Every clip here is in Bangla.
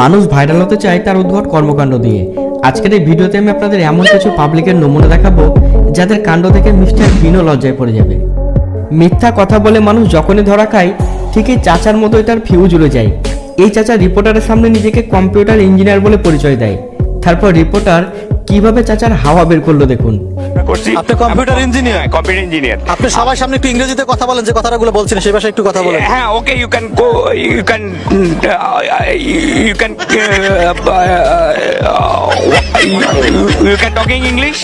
মানুষ ভাইরাল হতে চায় তার উদ্ভট কর্মকাণ্ড দিয়ে। আজকের এই ভিডিওতে আমি আপনাদের এমন কিছু পাবলিকের নমুনা দেখাবো, যাদের কাণ্ড দেখে মিস্টার বিনো লজ্জায় পড়ে যাবে। মিথ্যা কথা বলে মানুষ যখনই ধরা খায়, ঠিকই চাচার মতোই তার ফিউজ উড়ে যায়। এই চাচা রিপোর্টারের সামনে নিজেকে কম্পিউটার ইঞ্জিনিয়ার বলে পরিচয় দেয়। তারপর রিপোর্টার কীভাবে চাচার হাওয়া বের করল দেখুন? করছি। আপনি কম্পিউটার ইঞ্জিনিয়ার কম্পিউটার ইঞ্জিনিয়ার আপনি সবার সামনে একটু ইংরেজিতে কথা বলেন যে কথাগুলো বলছেন সেই ভাষায় একটু কথা বলেন। হ্যাঁ okay you can go you can you can you can talking English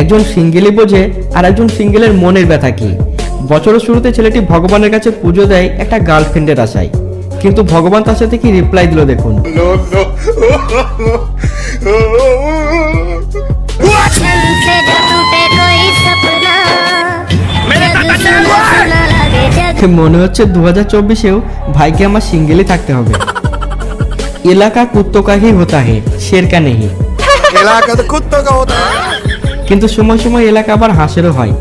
একজন সিঙ্গেলই বোঝে আর একজন সিঙ্গেলের মনের ব্যথা কি? বছরের শুরুতে ছেলেটি ভগবানের কাছে পুজো দেয় একটা গার্লফ্রেন্ডের আশায়। কিন্তু ভগবান তার সাথে কি রিপ্লাই দিল দেখুন? মনে হচ্ছে দু হাজার চব্বিশেও ভাইকে আমার সিঙ্গেলই থাকতে হবে। এলাকা কুত্তকাহি হতা হে শেরকা নেহি। কা কিন্তু সময় সময় এলাকা আবার হাঁসেরও হয়।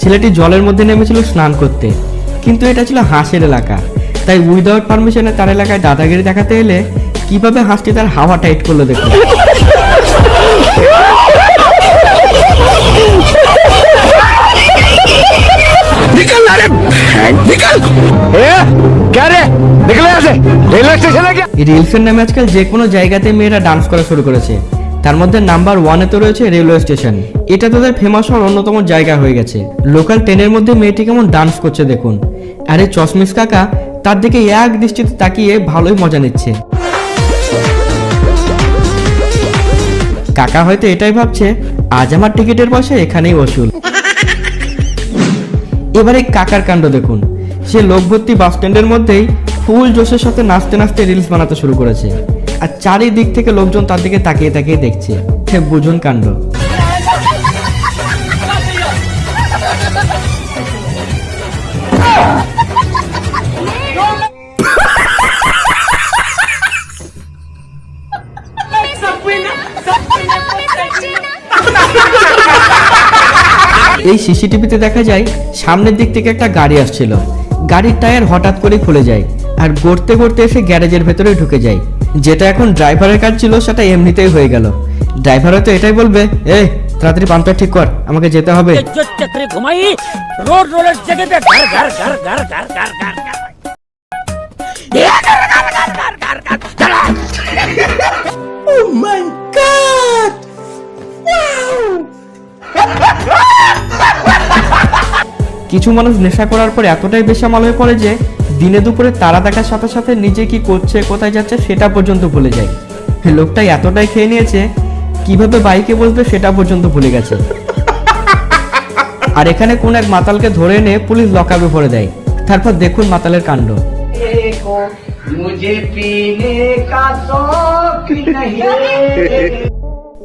ছেলেটি জলের মধ্যে নেমেছিল স্নান করতে। কিন্তু এটা ছিল হাঁসের এলাকা। তাই উইদাউট পারমিশনে তার এলাকায় দাদাগিরি দেখাতে এলে কিভাবে হাঁসটি তার হাওয়া টাইট করলো দেখুন क्या रे निकले यहाँ से रेलवे स्टेशन है क्या রিলসের নামে আজকাল যে কোনো জায়গাতে মেয়েরা ডান্স করা শুরু করেছে তার মধ্যে নাম্বার ওয়ানে তো রয়েছে রেলওয়ে স্টেশন এটা তাদের ফেমাস হওয়ার অন্যতম জায়গা হয়ে গেছে লোকাল ট্রেনের মধ্যে মেয়েটি কেমন ডান্স করছে দেখুন আর এই চশমিস কাকা তার দিকে এক দৃষ্টিতে তাকিয়ে ভালোই মজা নিচ্ছে কাকা হয়তো এটাই ভাবছে আজ আমার টিকিটের পয়সা এখানেই ওসুল এবারে কাকার কাণ্ড দেখুন সে লোক ভর্তি বাস স্ট্যান্ডের মধ্যেই ফুল জোশের সাথে নাচতে নাচতে রিলস বানাতে শুরু করেছে আর চারিদিক থেকে লোকজন তার দিকে তাকিয়ে তাকিয়ে দেখছে সে বুঝুন কাণ্ড এই সিসিটিভিতে দেখা যায় সামনের দিক থেকে একটা গাড়ি আসছিল। গাড়ির টায়ার হঠাৎ করে খুলে যায় আর গড়তে গড়তে এসে গ্যারেজের ভেতরে ঢুকে যায়। যেটা এখন ড্রাইভারের কাজ ছিল সেটা এমনিতেই হয়ে গেল। ড্রাইভার হয়তো এটাই বলবে এ তাড়াতাড়ি পাম্পটা ঠিক কর আমাকে যেতে হবে। Oh my god! Wow! কিছু মানুষ নেশা করার পর এতটাই বেসামাল হয়ে পড়ে যে দিনে দুপুরে তারা দেখার সাথে সাথে নিজে কি করছে কোথায় যাচ্ছে সেটা পর্যন্ত ভুলে যায়। লোকটা এতটাই খেয়ে নিয়েছে কীভাবে বাইকে বসবে সেটা পর্যন্ত ভুলে গেছে। আর এখানে কোন এক মাতালকে ধরে এনে পুলিশ লকআপে ভরে দেয়। তারপর দেখুন মাতালের কাণ্ড।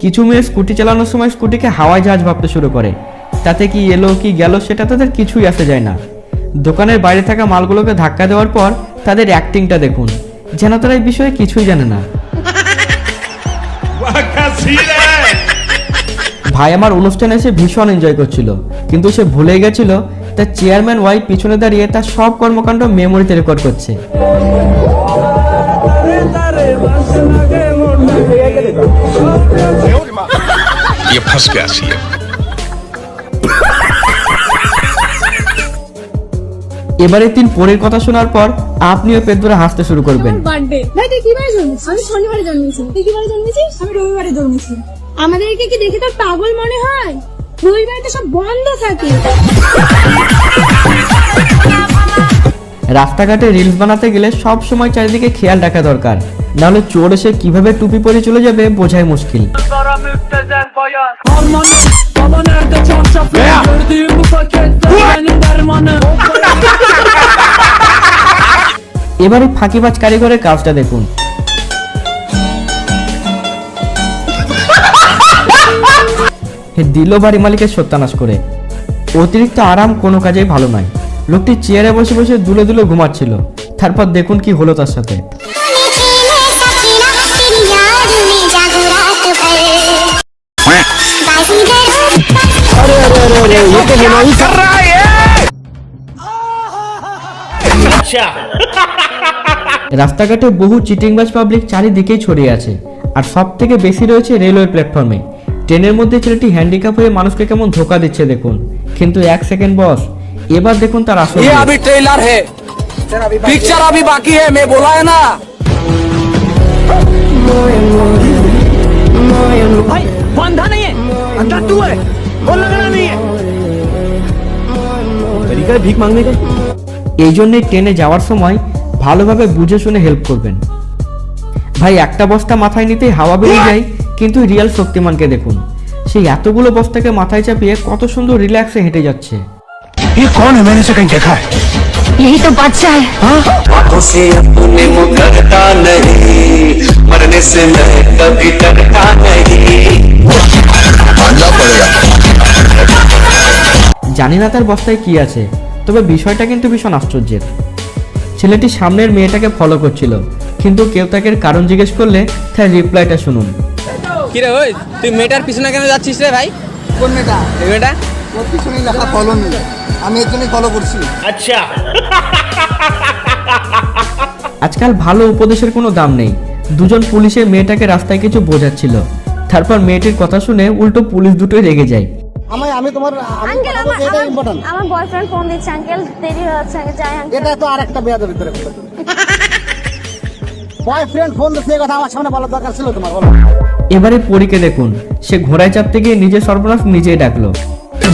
কিছু মেয়ে স্কুটি চালানোর সময় স্কুটিকে হাওয়াই জাহাজ ভাবতে শুরু করে। তাতে কি এলো কি গেল সেটা তাদের কিছুই আসে যায় না দোকানের বাইরে থাকা মালগুলোকে ধাক্কা দেওয়ার পর তাদের অ্যাক্টিংটা দেখুন যেন তারা এই বিষয়ে কিছুই জানে না ভাই আমার অনুষ্ঠানে এসে ভীষণ এনজয় করছিল কিন্তু সে ভুলে গেছিল তার চেয়ারম্যান ওয়াই পিছনে দাঁড়িয়ে তার সব কর্মকাণ্ড মেমোরিতে রেকর্ড করছে ये फंस गया এবারে তিন পরের কথা শোনার পর আপনিও পেট ধরে হাসতে শুরু করবেন। বার্থডে ভাই তুই কিবারে জন্মেছিস? আমি শনিবারে জন্মেছি তুই কিবারে জন্মেছিস? আমি রবিবারে জন্মেছি আমাদেরকে কি দেখে তোর পাগল মনে হয়? রবিবারে তো সব বন্ধ থাকে। রাস্তাঘাটে রিলস বানাতে গেলে সব সময় চারিদিকে খেয়াল রাখা দরকার। নাহলে চোর এসে কীভাবে টুপি পরে চলে যাবে বোঝাই মুশকিল। Nerede gördüğüm bu benim এবারে ফাঁকিবাজ কারিগরের কাজটা দেখুন। দিল বাড়ি মালিকের সত্যানাশ করে। অতিরিক্ত আরাম কোনো কাজেই ভালো নয়। লোকটি চেয়ারে বসে বসে দুলে দুলে ঘুমাচ্ছিল। তারপর দেখুন কি হলো তার সাথে। আরে আরে আরে ইয়ে में जागो रात भर बाजीगर রাস্তাঘাটে বহু চিটিংবাজ পাবলিক চারিদিকেই ছড়িয়ে আছে আর সব থেকে বেশি রয়েছে রেলওয়ে প্ল্যাটফর্মে ট্রেনের মধ্যে ছেলেটি হ্যান্ডিক্যাপ হয়ে মানুষকে কেমন ধোকা দিচ্ছে দেখুন কিন্তু এক সেকেন্ড বস এবার দেখুন তার আসল ये রূপ। अभी ट्रेलर है पिक्चर अभी बाकी है मैं बोला है ना भाई बंधा नहीं है अंदर तू है बोल लगाना नहीं है ভিক মাংনে এই জন্যই ট্রেনে যাওয়ার সময় ভালোভাবে বুঝে শুনে হেল্প করবেন ভাই একটা বস্তা মাথায় নিতেই হাওয়া বেরিয়ে যায় কিন্তু রিয়াল শক্তিমানকে দেখুন সেই এতগুলো বস্তাকে মাথায় চাপিয়ে কত সুন্দর রিল্যাক্সে হেঁটে যাচ্ছে ये कौन है मैंने इसे कहीं देखा है यही तो बादशाह है आंखों से अपने मुकरता नहीं मरने से मैं कभी डरता नहीं জানি না তার বস্তায় কি আছে তবে বিষয়টা কিন্তু ভীষণ আশ্চর্যের। ছেলেটি সামনের মেয়েটাকে ফলো করছিল কিন্তু কেউ তাকে কারণ জিজ্ঞেস করলে তার রিপ্লাইটা শুনুন। কি রে ওই তুই মেয়েটার পিছনে কেন যাচ্ছিস রে ভাই? কোন মেয়েটা? এই মেয়েটা? আজকাল ভালো উপদেশের কোনো দাম নেই। দুজন পুলিশের মেয়েটাকে রাস্তায় কিছু বোঝাচ্ছিল। তারপর মেয়েটির কথা শুনে উল্টো পুলিশ দুটোই রেগে যায়। আমি আমি তোমার আঙ্কেল আমার ইম্পর্টেন্ট আমার বয়ফ্রেন্ড ফোন দিচ্ছে আঙ্কেল দেরি যাই আঙ্কেল। এটা তো আরেকটা বয়ফ্রেন্ড ফোন দিচ্ছে কথা আমার সামনে বলার দরকার ছিল তোমার বলো। এবারে পরীকে দেখুন সে ঘোড়ায় চাপতে গিয়ে নিজের সর্বনাশ নিজেই ডাকলো।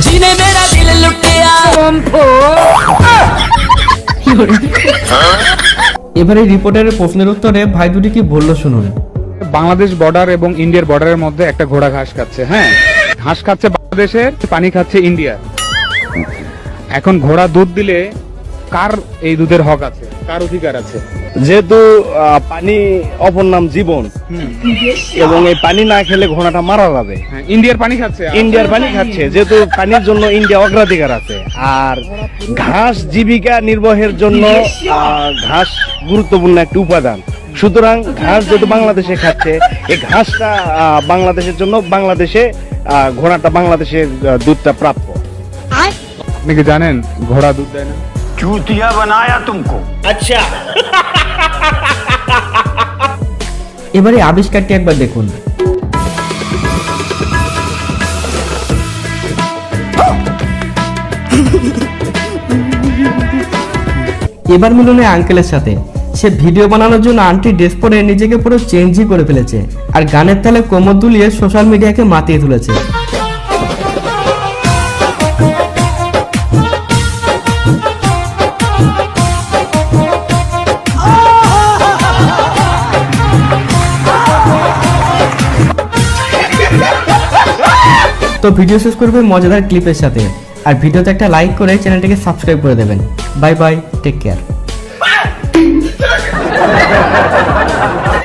জিনে মেরা দিল লুটিয়া। এবারে রিপোর্টারের প্রশ্নের উত্তরে ভাই দুটি কি বলল শুনুন। বাংলাদেশ বর্ডার এবং ইন্ডিয়ার বর্ডারের মধ্যে একটা ঘোড়া ঘাস খাচ্ছে হ্যাঁ? ঘাস খাচ্ছে বাংলাদেশের পানি খাচ্ছে ইন্ডিয়ার এখন ঘোড়া দুধ দিলে কার এই দুধের হক আছে? কার অধিকার আছে? যেহেতু পানি অপর নাম জীবন এবং এই পানি না খেলে ঘোড়াটা মারা যাবে। হ্যাঁ, ইন্ডিয়ার পানি খাচ্ছে। ইন্ডিয়ার পানি খাচ্ছে যেহেতু পানির জন্য ইন্ডিয়া অগ্রাধিকার আছে। আর ঘাস জীবিকা নির্বাহের জন্য ঘাস গুরুত্বপূর্ণ একটি উপাদান। সুতরাং ঘাস যেহেতু বাংলাদেশে খাচ্ছে এই ঘাসটা বাংলাদেশের জন্য বাংলাদেশে ঘোড়াটা বাংলাদেশের দুধটা প্রাপ্য। আপনি কি জানেন ঘোড়া দুধ দেয় না? চুতিয়া বানায়া আচ্ছা। এবারে আবিষ্কারটি একবার দেখুন। এবার মিলনে আঙ্কেলের সাথে। সে ভিডিও বানানোর জন্য আন্টি ড্রেস পরে নিজেকে পুরো চেঞ্জই করে ফেলেছে আর গানের তালে কোমর দুলিয়ে সোশ্যাল মিডিয়াকে মাতিয়ে তুলেছে। তো ভিডিও শেষ করবে মজাদার ক্লিপের সাথে। আর ভিডিওতে একটা লাইক করে চ্যানেলটাকে সাবস্ক্রাইব করে দেবেন। Bye bye take care Música